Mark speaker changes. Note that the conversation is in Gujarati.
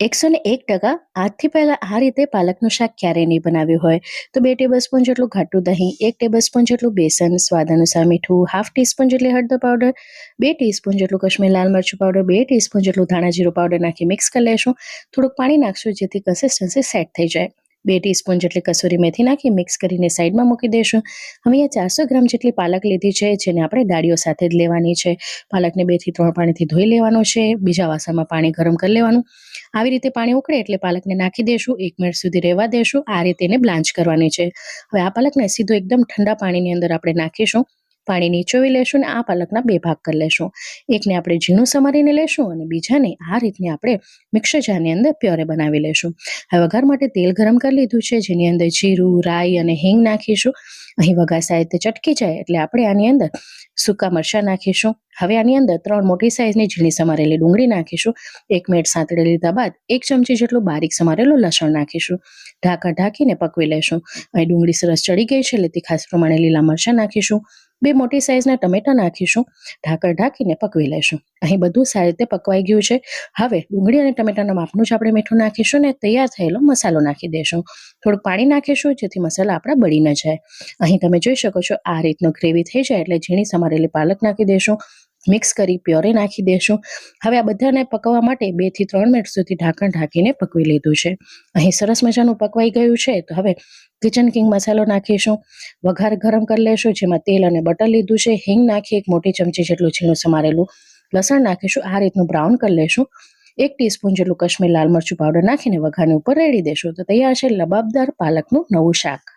Speaker 1: એકસો ને એક ટકા આજથી પહેલા આ રીતે પાલકનું શાક ક્યારેય નહીં બનાવ્યું હોય. તો બે ટેબલ સ્પૂન જેટલું ઘાટું દહીં, એક ટેબલ સ્પૂન જેટલું બેસન, સ્વાદ અનુસાર મીઠું હાફ ટીસ્પૂન જેટલી હળદર પાવડર બે ટીસ્પૂન જેટલું કશ્મીર લાલ મરચું પાવડર બે ટીસ્પૂન જેટલું ધાણા જીરું પાવડર નાખી મિક્સ કરી લેશું. થોડુંક પાણી નાખશું જેથી કન્સિસ્ટન્સી સેટ થઈ જાય. બે ટીસ્પૂન જેટલી કસૂરી મેથી નાખી મિક્સ કરીને સાઈડમાં મૂકી દઈશું. હવે અહીંયા ચારસો ગ્રામ જેટલી પાલક લીધી છે, જેને આપણે ડાળીઓ સાથે જ લેવાની છે. પાલકને બેથી ત્રણ પાણીથી ધોઈ લેવાનો છે, બીજા વાસણમાં પાણી ગરમ કરી લેવાનું. આવી રીતે પાણી ઉકળે એટલે પાલકને નાખી દેશું એક મિનિટ સુધી રહેવા દેશું આ રીતે એને બ્લાન્ચ કરવાની છે. હવે આ પાલકને સીધું એકદમ ઠંડા પાણીની અંદર આપણે નાખીશું. પાણી નીચોવી લેશું અને આ પાલકના બે ભાગ કરી લેશું. એકને આપણે ઝીણું સમારીને લેશું અને બીજાને આ રીતને આપણે મિક્સર જારની અંદર પ્યોરે બનાવી લેશું. હવે વઘાર માટે તેલ ગરમ કરી લીધું છે, જેની અંદર જીરું, રાઈ અને હિંગ નાખીશું. અહીં વઘાર સારી રીતે ચટકી જાય એટલે આપણે આની અંદર સૂકા મરચાં નાખીશું. હવે આની અંદર ત્રણ મોટી સાઇઝની ઝીણી સમારેલી ડુંગળી નાખીશું. એક મિનિટ સાંતળી લીધા બાદ એક ચમચી જેટલું બારીક સમારેલું લસણ નાખીશું. ઢાંકણ ઢાંકીને પકવી લેશું. અહીં ડુંગળી સરસ ચડી ગઈ છે એટલે તીખાસ પ્રમાણે લીલા મરચાં નાખીશું. બે મોટી સાઈઝના ટમેટા નાખીશું, ઢાંકણ ઢાંકીને પકવી લઈશું. અહીં બધું સારી રીતે પકવાઈ ગયું છે. હવે ડુંગળી અને ટમેટાના માપનું જ આપણે મીઠું નાખીશું ને તૈયાર થયેલો મસાલો નાખી દેશું. થોડુંક પાણી નાખીશું જેથી મસાલા આપણા બળી ન જાય. અહીં તમે જોઈ શકો છો આ રીતનો ગ્રેવી થઈ જાય એટલે ઝીણી સમારેલી પાલક નાખી દેશું. મિક્સ કરી પ્યોરે નાખી દેશું. હવે આ બધાને પકવવા માટે બેથી ત્રણ મિનિટ સુધી ઢાંકણ ઢાંકીને પકવી લીધું છે. અહીં સરસ મજાનું પકવાઈ ગયું છે. તો હવે કિચન કિંગ મસાલો નાખીશું. વઘાર ગરમ કરી લેશું, જેમાં તેલ અને બટર લીધું છે. હિંગ નાખી એક મોટી ચમચી જેટલું ઝીણું સમારેલું લસણ નાખીશું. આ રીતનું બ્રાઉન કરી લેશું. એક ટીસ્પૂન જેટલું કશ્મીર લાલ મરચું પાવડર નાખીને વઘારની ઉપર રેડી દેશું. તો તૈયાર છે લબાબદાર પાલકનું નવું શાક.